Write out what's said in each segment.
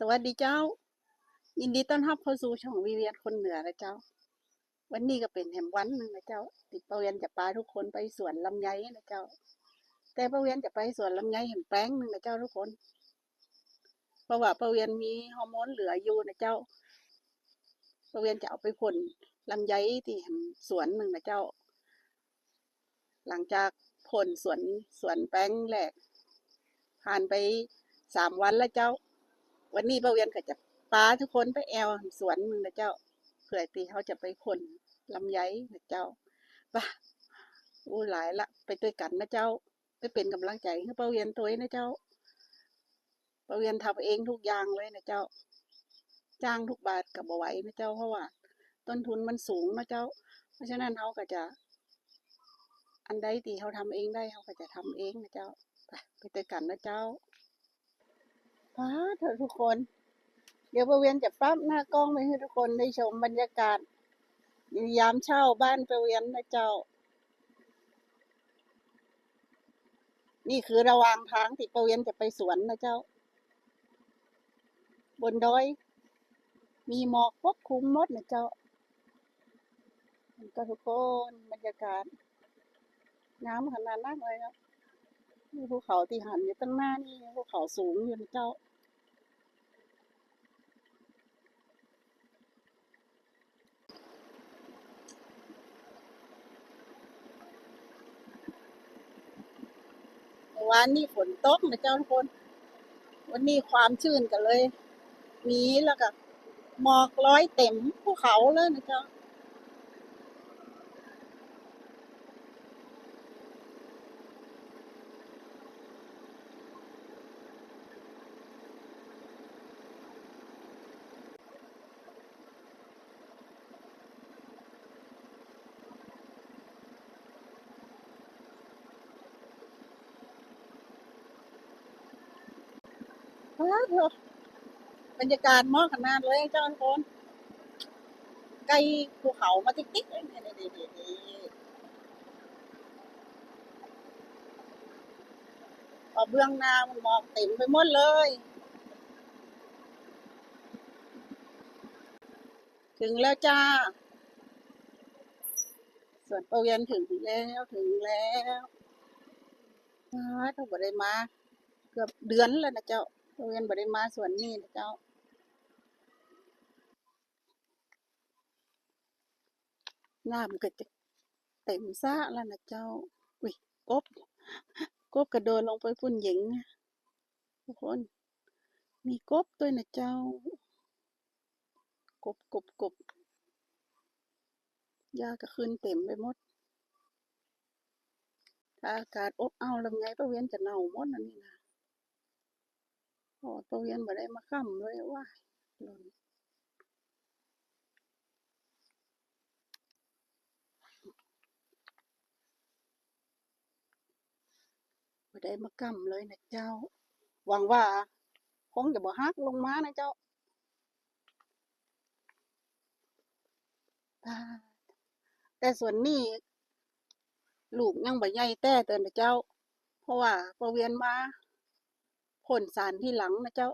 สวัสดีเจ้า ยินดีต้อนรับเข้าสู่ช่องวิเวียนคนเหนือนะเจ้า วันนี้ก็เป็นแหมวันหนึ่งนะเจ้า ติดประเวียนจะพาทุกคนไปสวนลำไยนะเจ้า แต่ประเวียนจะไปสวนลำไยเห็นแป้งหนึ่งนะเจ้าทุกคน เพราะว่าประเวียนมีฮอร์โมนเหลืออยู่นะเจ้า ประเวียนจะเอาไปผลลำไยที่เห็นสวนหนึ่งนะเจ้า หลังจากผลสวนสวนแป้งแหลกผ่านไปสามวันแล้วเจ้า วันนี้ป้าเวียนก็จะปาทุกคนไปแอวสวนมึงนะเจ้าเผื่อตีเขาจะไปขนลำไยนะเจ้าป่ะอู้หลายละไปด้วยกันนะเจ้าไปเป็นกำลังใจให้ป้าเวียนตัวเองนะเจ้าป้าเวียนทำเองทุกอย่างเลยนะเจ้า จ้างทุกบาทกับบไหวนะเจ้าเพราะว่า ต้นทุนมันสูงนะเจ้า เพราะฉะนั้นเขาก็จะ อันใดที่เขาทำเองได้เขาก็จะทำเองนะเจ้าไปไปด้วยกันนะเจ้า ป้าเถอะทุกคน เดี๋ยวประเวียนจะปรับหน้ากล้องไปให้ทุกคนได้ชมบรรยากาศยามเช่าบ้านประเวียนนะเจ้า นี่คือระวางทางที่ประเวียนจะไปสวนนะเจ้า บนดอย มีหมอกปกคลุมมดนะเจ้าก็ทุกคนบรรยากาศงามขนาดนั้นเลยครับ นี่ภูเขาที่หันอยู่ตั้งหน้านี่ภูเขาสูงอยู่นะเจ้าวานนี่ฝนตกนะเจ้าทุกคน วันนี้ความชื้นกันเลย มีแล้วก็หมอกร้อยเต็มภูเขาเลยนะเจ้า เหรอบรรยากาศหมากขนาดเลยเจ้าทุกคนใกล้ภูเขามาติ๊กๆเลยนี่นี่นี่นี่พอเบื้องหน้ามันหมอกเต็มไปหมดเลย ถึงแล้วจ้าส่วนปเวียนถึงแล้วถึงแล้วอ้าวถ้าบ่ได้มา เกือบเดือนแล้วนะเจ้า ประเวียนบ่ได้มาส่วนนี้นะเจ้าน้ำก็จะเต็มสระแล้วนะเจ้า อุ้ยกบ กบกระโดดลงไปพุ่นหญิงอะทุกคน มีกบด้วยนะเจ้า กบกบกบหญ้าก็ขึ้นเต็มไปหมด ถ้าอากาศอบอ้าวลำไยประเวียนจะเน่าหมดนั่นนี่นะ โอ้ประเวียนบ่ได้มาค้ำเลยว่าหล่นบ่ได้มาค้ำเลยนะเจ้า หวังว่า คงจะบ่ฮักลงมานะเจ้าอ่าแต่ส่วนนี้ลูกยังบ่ใหญ่แต่เตือนนะเจ้า เพราะว่าประเวียนมา พ่นสารที่หลังนะเจ้า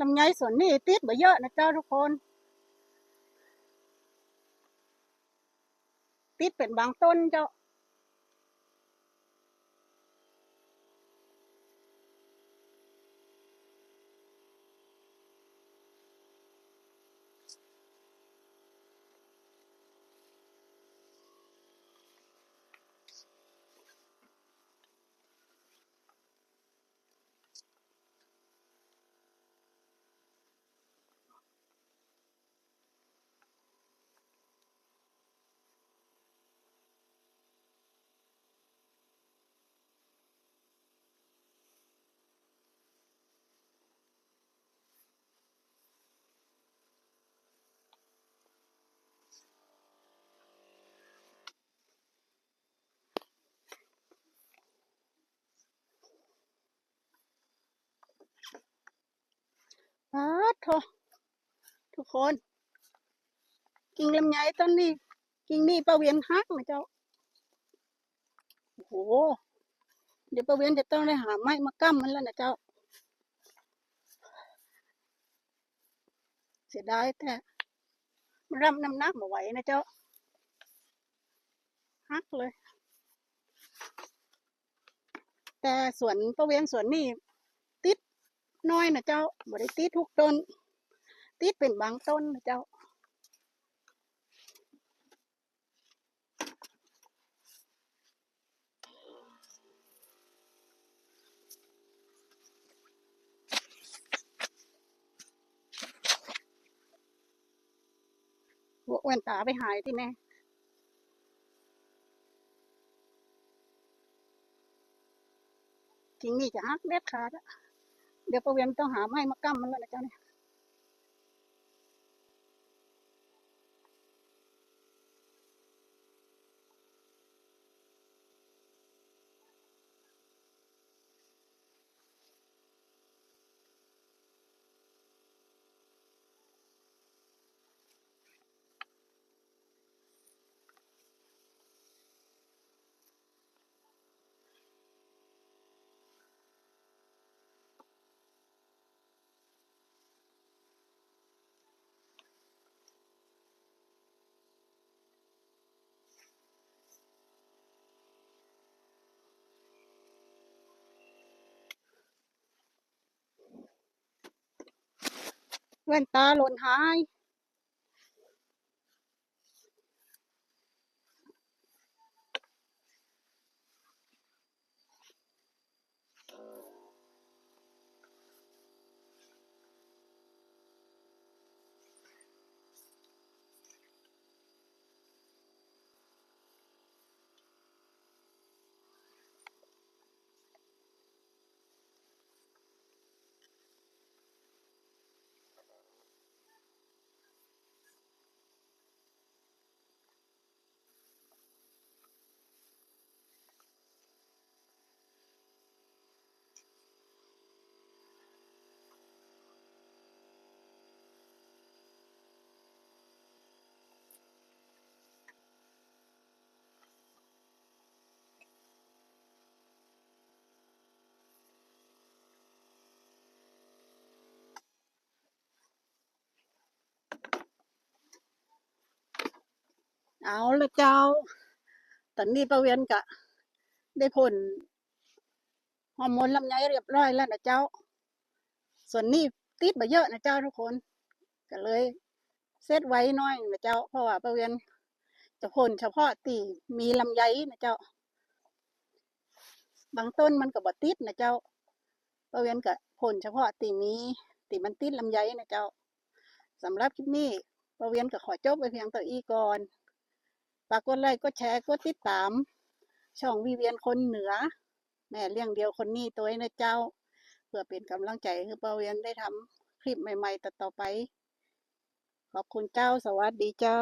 ลำไยส่วนนี้ติดบ่เยอะนะเจ้าทุกคน ติดเป็นบางต้นเจ้า ปาด โถทุกคน กิ่งลำไยต้นนี้ กิ่งนี้ประเวียนฮักนะเจ้า โอ้โห เดี๋ยวประเวียนจะต้องได้หาไม้มากั้มมันแล้วนะเจ้า เสียดายแต่มันรับน้ำหนักมาไหวนะเจ้าฮักเลย แต่สวนประเวียนสวนนี่ น้อยนะเจ้าบ่ได้ติดทุกต้น ติดเป็นบางต้นนะเจ้า หัวแว่นตาไปหายที่แน่จริงนี่จะฮักเด็ดขาดอะ เดี๋ยวประเวียนต้องหาไม้มากั้มมันแล้วนะเจ้าเนี่ย แว่นตาหล่นหาย เอาละเจ้า ตอนนี้ประเวียนกะ ได้ผลฮอร์โมนลำไยเรียบร้อยแล้วนะเจ้า ส่วนนี้ติดมาเยอะนะเจ้าทุกคน ก็เลยเซตไว้น้อยนะเจ้า เพราะว่าประเวียนจะผลเฉพาะตีมีลำไยนะเจ้า บางต้นมันก็บ่ติดนะเจ้าประเวียนก็ผลเฉพาะตีมีตีมันติดลำไยนะเจ้าสำหรับคลิปนี้ประเวียนก็ขอจบไปเพียงตัวอีก่อน ฝากกดไลค์กดแชร์กดติดตาม ช่องวิเวียนคนเหนือ แม่เลี้ยงเดียวคนนี้ตัวเองนะเจ้า เพื่อเป็นกำลังใจให้ป้าเวียนได้ทำคลิปใหม่ ๆ ต่อๆไป ขอบคุณเจ้าสวัสดีเจ้า